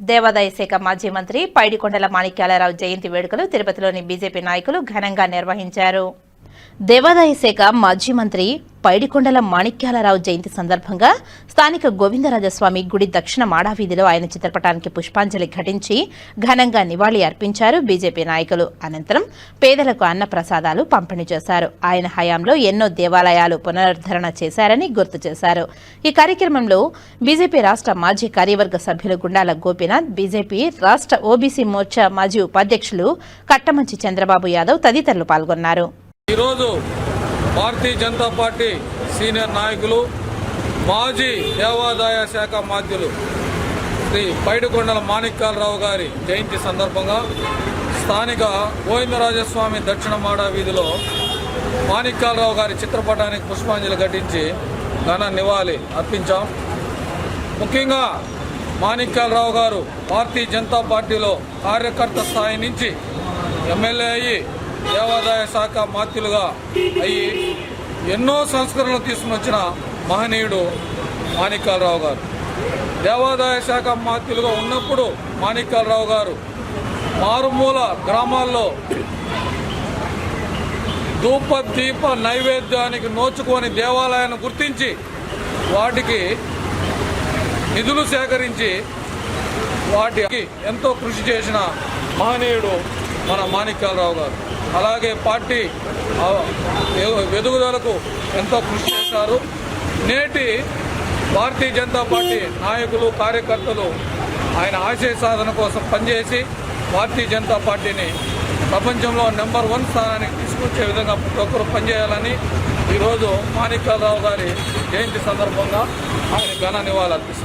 దేవాదాయ శాఖ మాజీ మంత్రి పైడికొండల మాణిక్యాలరావు జయంతి వేడుకలు తిరుపతిలోని బీజేపీ నాయకులు ఘనంగా నిర్వహించారు. దేవాదాయ శాఖ మాజీ మంత్రి పైడికొండల మాణిక్యాలరావు జయంతి సందర్భంగా స్థానిక గోవిందరాజస్వామి గుడి దక్షిణ మాడావీధిలో ఆయన చిత్రపటానికి పుష్పాంజలి ఘటించి ఘనంగా నివాళి అర్పించారు బీజేపీ నాయకులు. అనంతరం పేదలకు అన్న ప్రసాదాలు పంపిణీ చేశారు. ఆయన హయాంలో ఎన్నో దేవాలయాలు పునరుద్ధరణ చేశారని గుర్తు చేశారు. ఈ కార్యక్రమంలో బీజేపీ రాష్ట్ర మాజీ కార్యవర్గ సభ్యులు గుండాల గోపీనాథ్ బీజేపీ రాష్ట్ర ఓబీసీ మోర్చా మాజీ ఉపాధ్యక్షులు కట్టమంచి చంద్రబాబు యాదవ్ తదితరులు పాల్గొన్నారు. ఈరోజు భారతీయ జనతా పార్టీ సీనియర్ నాయకులు మాజీ దేవాదాయ శాఖ మాధ్యులు శ్రీ పైడికొండల మాణిక్యాలరావు గారి జయంతి సందర్భంగా స్థానిక గోవిందరాజస్వామి దక్షిణ మాడా వీధిలో మాణిక్యాలరావు గారి చిత్రపటానికి పుష్పాంజలి ఘటించి ఘన నివాళి అర్పించాం. ముఖ్యంగా మాణిక్యాలరావు గారు భారతీయ జనతా పార్టీలో కార్యకర్త స్థాయి నుంచి ఎమ్మెల్యే అయ్యి దేవాదాయ శాఖ మాత్యులుగా అయ్యి ఎన్నో సంస్కరణలు తీసుకుని వచ్చిన మహనీయుడు మాణిక్యాలరావు గారు. దేవాదాయ శాఖ మాత్యులుగా ఉన్నప్పుడు మాణిక్యాలరావు గారు మారుమూల గ్రామాల్లో ధూప దీప నైవేద్యానికి నోచుకొని దేవాలయాన్ని గుర్తించి వాటికి నిధులు సేకరించి వాటికి ఎంతో కృషి చేసిన మహనీయుడు మన మాణిక్యాలరావు గారు. అలాగే పార్టీ ఎదుగుదలకు ఎంతో కృషి చేశారు. నేటి భారతీయ జనతా పార్టీ నాయకులు కార్యకర్తలు ఆయన ఆశయ సాధన కోసం పనిచేసి భారతీయ జనతా పార్టీని ప్రపంచంలో నెంబర్ వన్ స్థానానికి తీసుకొచ్చే విధంగా ప్రతి ఒక్కరు పనిచేయాలని ఈరోజు మాణిక్యాలరావు గారి జయంతి సందర్భంగా ఆయన ఘన నివాళులు అర్పిస్తున్నారు